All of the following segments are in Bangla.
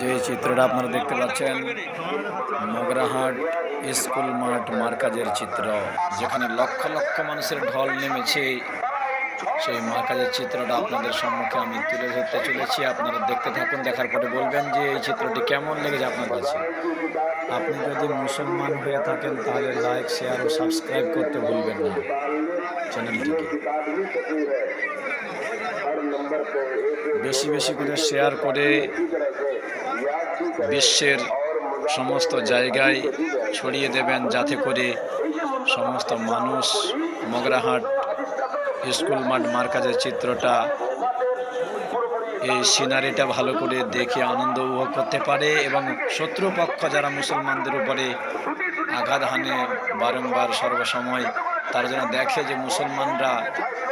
যে চিত্রটা আপনারা দেখতে পাচ্ছেন, মগরাহাট স্কুল মাঠ মার্কাজের চিত্র, যেখানে লক্ষ লক্ষ মানুষের ঢল নেমেছে সেই মার্কাজের চিত্রটা আপনাদের সম্মুখে আমি তুলে ধরতে চলেছি। আপনারা দেখতে থাকুন, দেখার পরে বলবেন যে এই চিত্রটি কেমন লেগেছে আপনার কাছে। আপনি যদি মুসলমান হয়ে থাকেন, তাহলে লাইক শেয়ার ও সাবস্ক্রাইব করতে ভুলবেন না চ্যানেলটিকে। বেশি বেশি করে শেয়ার করে বিশ্বের সমস্ত জায়গায় ছড়িয়ে দেবেন, যাতে করে সমস্ত মানুষ মগরাহাট স্কুল মাঠ মার্কাজের চিত্রটা। এই সিনারিটা ভালো করে দেখে আনন্দ উপভোগ করতে পারে এবং শত্রুপক্ষ যারা মুসলমানদের উপরে আঘাত হানে বারংবার সর্বসময়, তারা যেন দেখে যে মুসলমানরা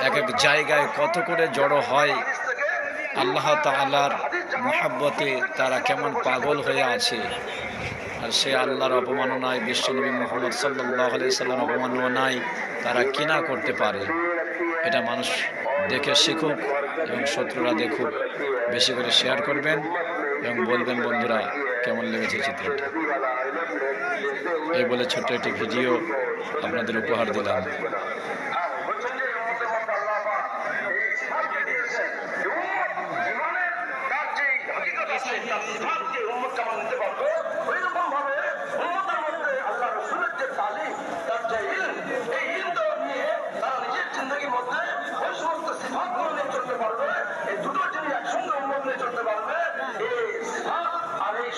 এক এক জায়গায় কত করে জড়ো হয়। আল্লাহ তাআলার মহাব্বতে তারা কেমন পাগল হয়ে আছে। আর সে আল্লাহর অপমাননায় বিশ্বনবী মোহাম্মদ সাল্লাহ সাল্লাম অপমাননায় তারা কিনা করতে পারে। এটা মানুষ দেখে শিখুক এবং শত্রুরা দেখুক। বেশি করে শেয়ার করবেন এবং বলবেন, বন্ধুরা, কেমন লেগেছে চিত্রটি? এই বলে ছোট্ট একটি ভিডিও আপনাদের উপহার দিলাম।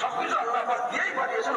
সবকিছু আল্লাহ দিয়েই পাঠিয়েছেন